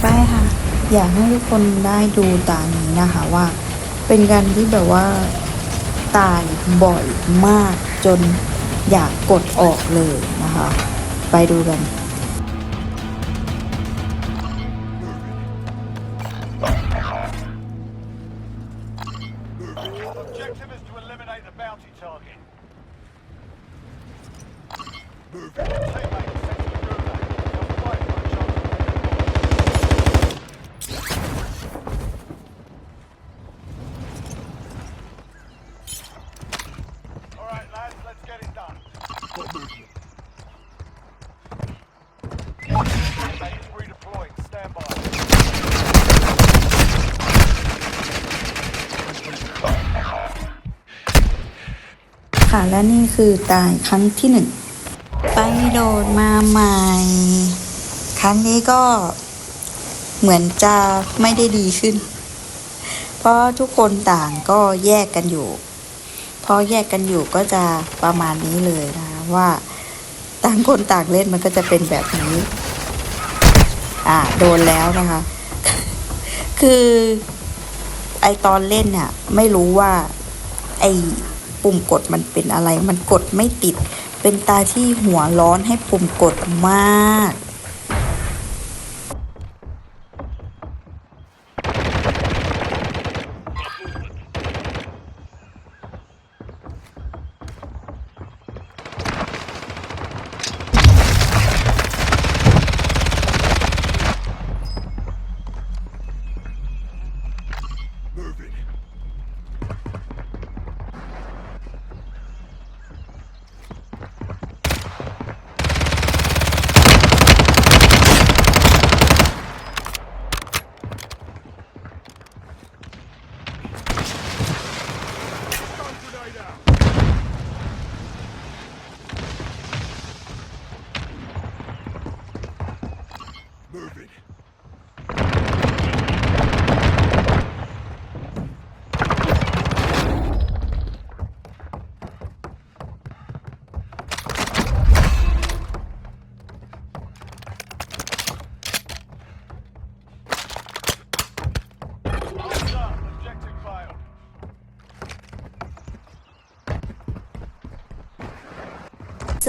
ไปค่ะ อยากให้ทุกคนได้ดูตานี้นะคะว่า เป็นการที่แบบว่าตายบ่อยมากจนอยากกดออกเลยนะคะ ไปดูกัน ค่ะและนี่คือตายครั้งที่หนึ่งไปโดดมาใหม่ ครั้งนี้ก็เหมือนจะไม่ได้ดีขึ้น เพราะทุกคนต่างก็แยกกันอยู่ พอแยกกันอยู่ก็จะประมาณนี้เลยนะว่าต่างคนต่างเล่นมันก็จะเป็นแบบนี้ อ่าโดนแล้วนะคะ คือไอตอนเล่นเนี่ยไม่รู้ว่า ไอปุ่มกดมันเป็นอะไร มันกดไม่ติด เป็นตาที่หัวร้อนให้ปุ่มกดมาก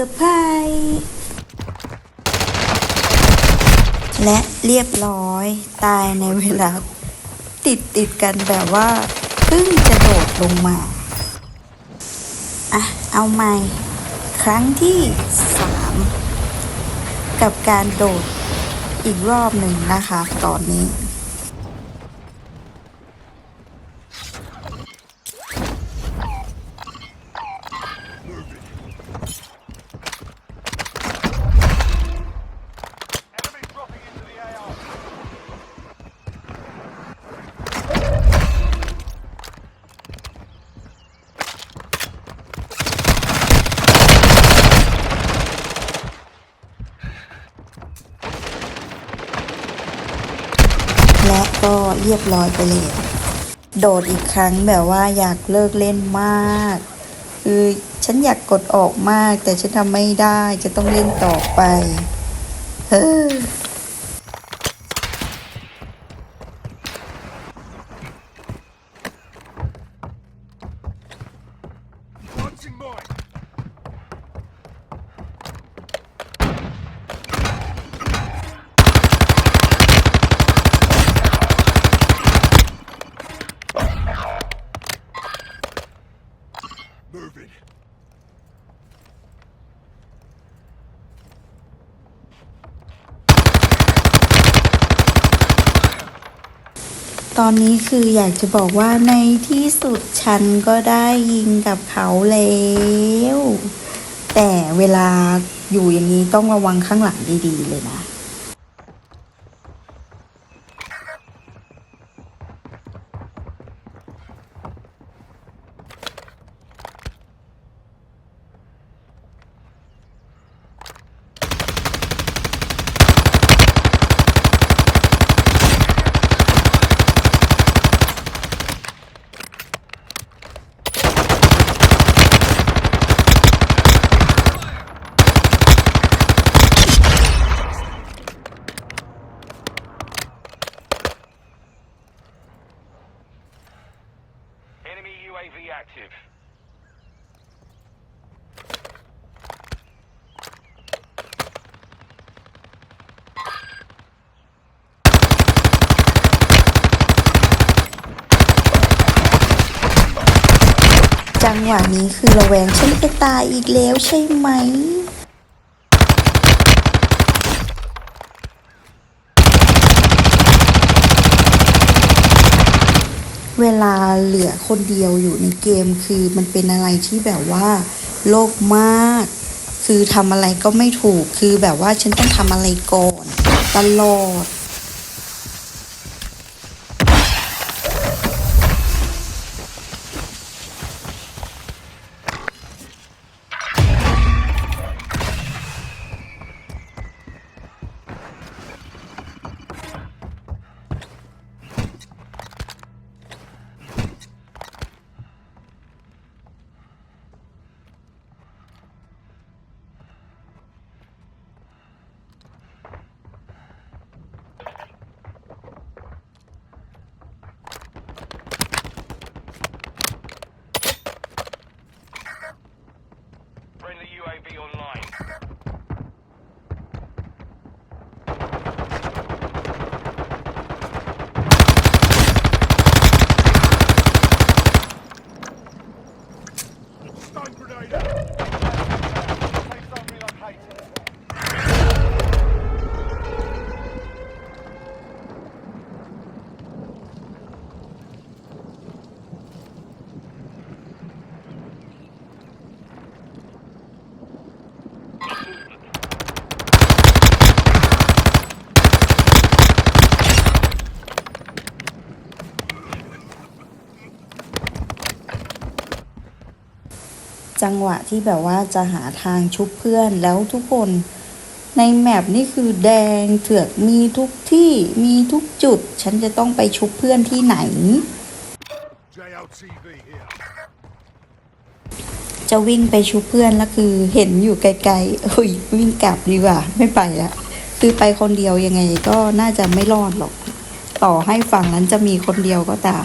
อร์ไพรส์และเรียบร้อยตายในเวลา ติดติดกันแบบว่าเพิ่งจะโดดลงมา อะ เอาใหม่ ครั้งที่สามกับการโดดอีกรอบหนึ่งนะคะ ตอนนี้ เรียบร้อยไปเลยโดดอีกครั้งแบบว่าอยากเลิกเล่นมาก คือฉันอยากกดออกมาก แต่ฉันทำไม่ได้จะต้องเล่นต่อไปเฮ้อ ตอนนี้คืออยากจะบอกว่าในที่สุดฉันก็ได้ยิงกับเขาแล้ว แต่เวลาอยู่อย่างนี้ต้องระวังข้างหลังดีๆเลยนะ จังหวะนี้คือระแวงฉันจะตายอีกแล้วใช่ไหม เวลาเหลือคนเดียวอยู่ในเกมคือมันเป็นอะไรที่แบบว่า โลกมาก คือทำอะไรก็ไม่ถูกคือแบบว่าฉันต้องทำอะไรก่อน ตลอด จังหวะที่แบบว่าจะหาทางชุบเพื่อนแล้วทุกคนในแมปนี่คือแดงเถือกมีทุกที่มีทุกจุด ฉันจะต้องไปชุบเพื่อนที่ไหน JLTV here. จะวิ่งไปชุบเพื่อนแล้วคือเห็นอยู่ไกลๆโอ้ยวิ่งกลับดีกว่า ไม่ไปละคือไปคนเดียวยังไงก็น่าจะไม่รอดหรอก ต่อให้ฝั่งนั้นจะมีคนเดียวก็ตาม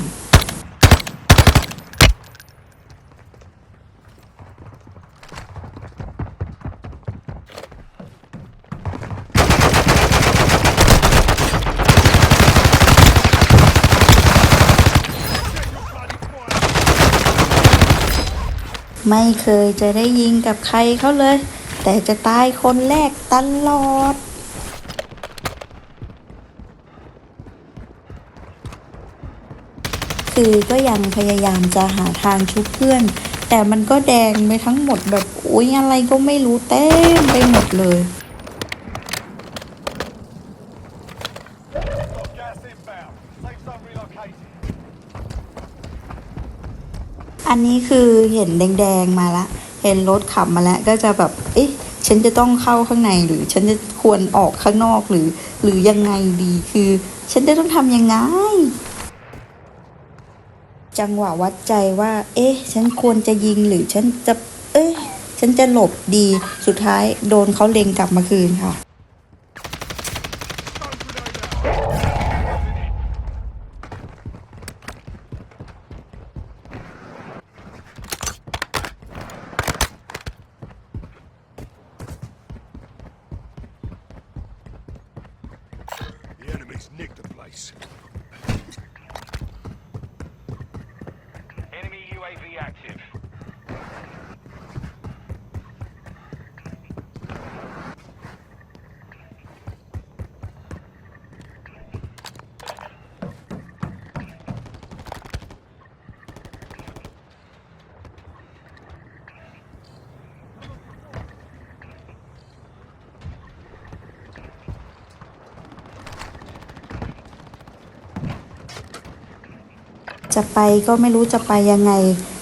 ไม่เคยจะได้ยิงกับใครเขาเลย แต่จะตายคนแรกตลอด คือก็ยังพยายามจะหาทางชุบเพื่อน แต่มันก็แดงไปทั้งหมดแบบโอ้ยอะไรก็ไม่รู้เต็มไปหมดเลย อันนี้คือเห็นแดงๆมาละ เห็นรถขับมาแล้วก็จะแบบ เอ๊ะ ฉันจะต้องเข้าข้างในหรือฉันจะควรออกข้างนอกหรือ หรือยังไงดีคือ ฉันจะต้องทำยังไง จังหวะวัดใจว่า เอ๊ะ ฉันควรจะยิงหรือฉันจะ เอ๊ะ ฉันจะหลบดี สุดท้ายโดนเขาเล็งกลับมาคืนค่ะ Enemy UAV จะไปก็ไม่รู้จะไปยังไง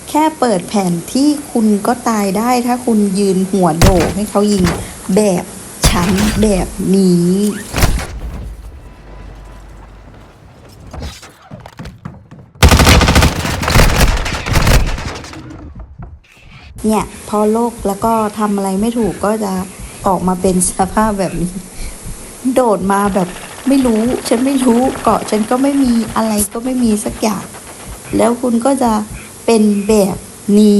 แค่เปิดแผนที่คุณก็ตายได้ถ้าคุณยืนหัวโดกให้เขายิงแบบฉันแบบนี้เนี่ยพอโลกแล้วก็ทำอะไรไม่ถูกก็จะออกมาเป็นสภาพแบบนี้ โดดมาแบบไม่รู้ ฉันไม่รู้เกาะฉันก็ไม่มีอะไรก็ไม่มีสักอย่าง แล้วคุณก็จะเป็นแบบนี้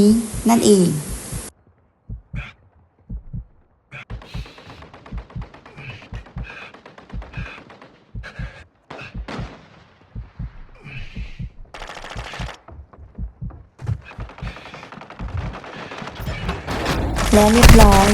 นั่นเองและเรียบร้อย